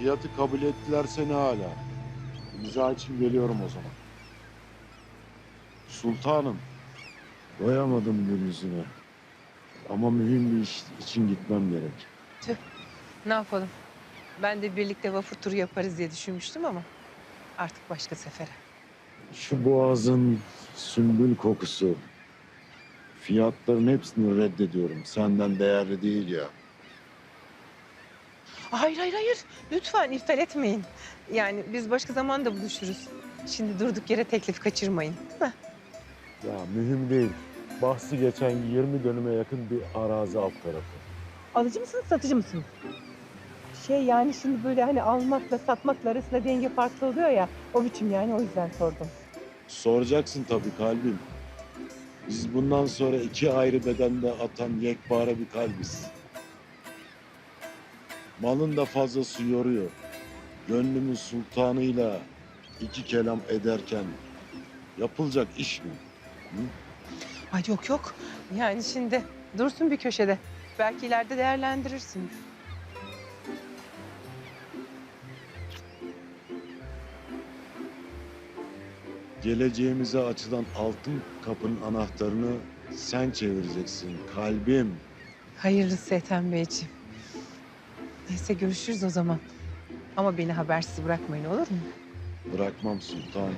Fiyatı kabul ettilerse ne hala. İmza için geliyorum o zaman. Sultanım. Doyamadım gün yüzüne. Ama mühim bir iş için gitmem gerek. Ne yapalım? Ben de birlikte vapur turu yaparız diye düşünmüştüm ama artık başka sefere. Şu boğazın sümbül kokusu. Fiyatların hepsini reddediyorum. Senden değerli değil ya. Hayır hayır hayır. Lütfen iptal etmeyin. Yani biz başka zaman da buluşuruz. Şimdi durduk yere teklif kaçırmayın. Değil mi? Ya mühim değil. Bahsi geçen 20 dönüme yakın bir arazi alt tarafı. Alıcı mısınız, satıcı mısınız? Şey yani şimdi böyle hani almakla satmakla arasında denge farklı oluyor ya. O biçim yani o yüzden sordum. Soracaksın tabii kalbim. Biz bundan sonra iki ayrı bedende atan yekpare bir kalbiz. Malın da fazlası yoruyor. Gönlümün sultanıyla iki kelam ederken yapılacak iş mi? Ay yok yok. Yani şimdi dursun bir köşede. Belki ileride değerlendirirsiniz. Geleceğimize açılan altın kapının anahtarını sen çevireceksin kalbim. Hayırlısı Ethem Beyciğim. Neyse görüşürüz o zaman. Ama beni habersiz bırakmayın olur mu? Bırakmam sultanım.